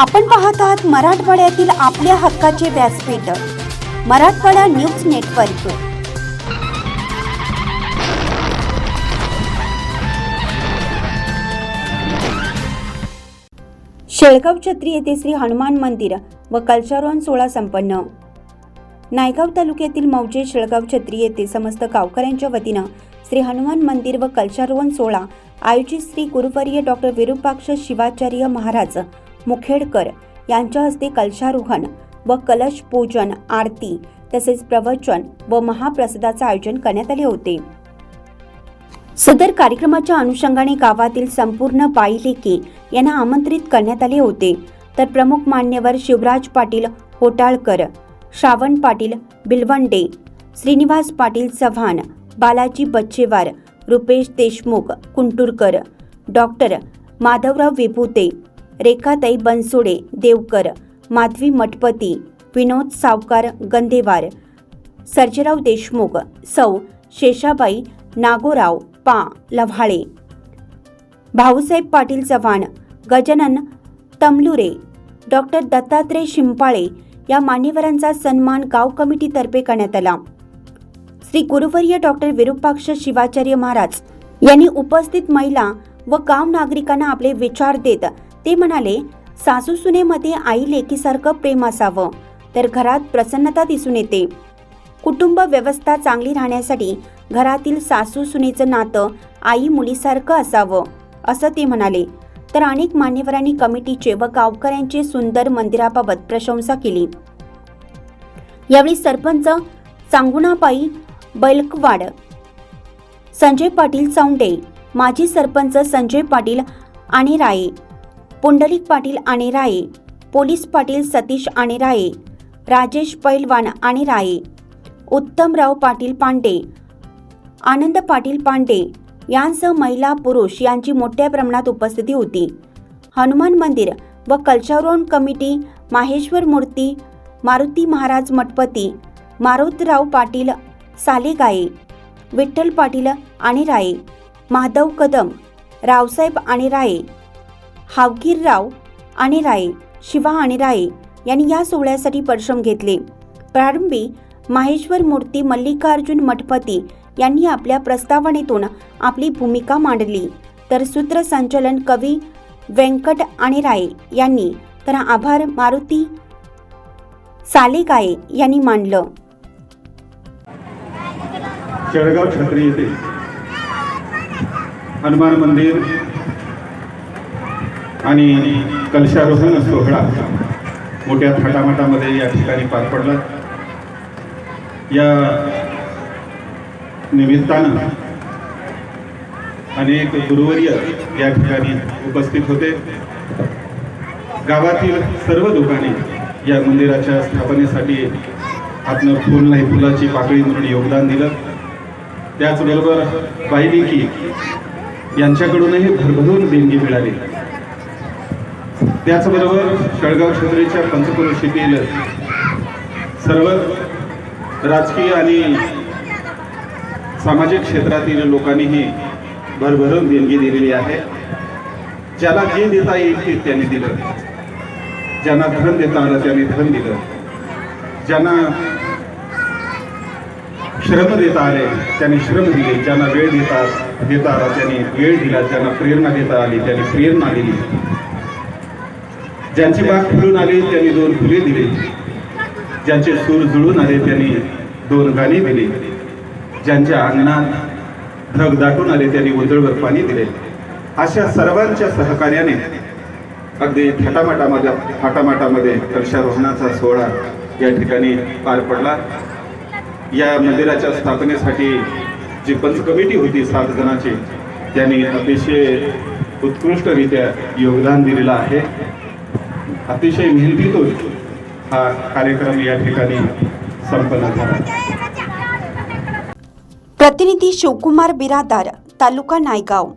आपण पाहत आहात मराठवाड्यातील आपल्या हक्काचे व्यासपीठ मराठवाडा न्यूज नेटवर्क. शेळगाव छत्री येथे श्री हनुमान मंदिर व कल्चारोहण सोहळा संपन्न. नायगाव तालुक्यातील मौजे शेळगाव छत्री येथे समस्त गावकऱ्यांच्या वतीनं श्री हनुमान मंदिर व कल्चारोहण सोहळा आयोजित श्री गुरुवर्य डॉक्टर विरूपाक्ष शिवाचार्य महाराज मुखेडकर यांच्या हस्ते कलशारोहण व कलश पूजन आरती तसेच प्रवचन व महाप्रसादाचे आयोजन करण्यात आले होते. सदर कार्यक्रमाच्या अनुषंगाने गावातील संपूर्ण बाईलेकी यांना आमंत्रित करण्यात आले होते. तर प्रमुख मान्यवर शिवराज पाटील होटाळकर श्रावण पाटील बिलवंडे श्रीनिवास पाटील चव्हाण बालाजी बच्चेवार रुपेश देशमुख कुंटुरकर डॉक्टर माधवराव विभूते रेखाताई बनसोडे देवकर. माधवी मठपती विनोद सावकार गंधेवार. सर्जेराव देशमुख सौ. शेषाबाई नागोराव पा. लव्हाळे. भाऊसाहेब पाटील चव्हाण गजानन तमलुरे. डॉक्टर दत्तात्रय शिंपाळे या मान्यवरांचा सन्मान गाव कमिटीतर्फे करण्यात आला. श्री गुरुवर्य डॉक्टर विरूपाक्ष शिवाचार्य महाराज यांनी उपस्थित महिला व गाव नागरिकांना आपले विचार देत ते म्हणाले सासू सुनेमध्ये आई लेकीसारखं प्रेम असावं तर घरात प्रसन्नता दिसून येते. कुटुंब व्यवस्था चांगली राहण्यासाठी घरातील सासू सुनेचं नातं आई मुलीसारखं असावं असं ते म्हणाले. तर अनेक मान्यवरांनी कमिटीचे व गावकऱ्यांचे सुंदर मंदिराबाबत प्रशंसा केली. यावेळी सरपंच चांगुणाबाई बैलकवाड संजय पाटील चौंडे माजी सरपंच संजय पाटील आणि राये पुंडलिक पाटील आणि राये पोलीस पाटील सतीश आणि राये राजेश पैलवान आणि राये उत्तमराव पाटील पांडे आनंद पाटील पांडे यांसह महिला पुरुष यांची मोठ्या प्रमाणात उपस्थिती होती. हनुमान मंदिर व कल्चरोन कमिटी माहेश्वर मूर्ती मारुती महाराज मठपती मारुतराव पाटील सालेगाये विठ्ठल पाटील आणि राये माधव कदम रावसाहेब हावगीरराव आणि राय शिवा आणि राय यांनी या सोहळ्यासाठी परिश्रम घेतले. प्रारंभी माहेश्वर मूर्ती मल्लिकार्जुन मठपती यांनी आपल्या प्रस्तावनेतून आपली भूमिका मांडली. तर सूत्रसंचलन कवी व्यंकट आणि राय यांनी तर आभार मारुती सालेकाये यांनी मांडलं शेळगाव छत्री येथे हनुमान मंदिर आणि कलशारोहण सोहळा मोठ्या थाटामाटामध्ये या ठिकाणी पार पडला. या निमित्तानं अनेक गुरुवर्य या ठिकाणी उपस्थित होते. गावातील सर्व लोकांनी या मंदिराच्या स्थापनेसाठी आपलं फुल नाही फुलाची पाकळी म्हणून योगदान दिलं. त्याचबरोबर बाईलेकी यांच्याकडूनही भरभरून देणगी मिळाली. त्याचबरोबर शेळगाव क्षेत्रीच्या पंचक्रोशीतील सर्व राजकीय आणि सामाजिक क्षेत्रातील लोकांनीही भरभरून देणगी दिलेली आहे. ज्याला जे देता येईल ते त्यांनी दिलं. ज्यांना धन देता आलं त्यांनी धन दिलं. ज्यांना श्रम देता आले त्यांनी श्रम दिले. ज्यांना वेळ देता देता आला त्यांनी वेळ दिला. ज्यांना प्रेरणा देता आली त्यांनी प्रेरणा दिली. ज्यांची बाग फुलून आली त्यांनी दोन फुले दिली. ज्यांचे सूर जुळून आले त्यांनी दोन गाणी दिली. ज्यांच्या अंगणात ढग दाटून आले त्यांनी उजळवर पाणी दिले. अशा सर्वांच्या सहकार्याने अगदी थाटामाटामध्ये थाटामाटामध्ये वृक्षारोहणाचा सोहळा या ठिकाणी पार पडला. या मंदिराच्या स्थापनेसाठी जी पंच कमिटी होती सात जणांची त्यांनी अतिशय उत्कृष्टरित्या योगदान दिलेलं आहे. अतिशय मेहनतीतून हा कार्यक्रम या ठिकाणी संपन्न झाला. प्रतिनिधी शिवकुमार बिरादार तालुका नायगाव.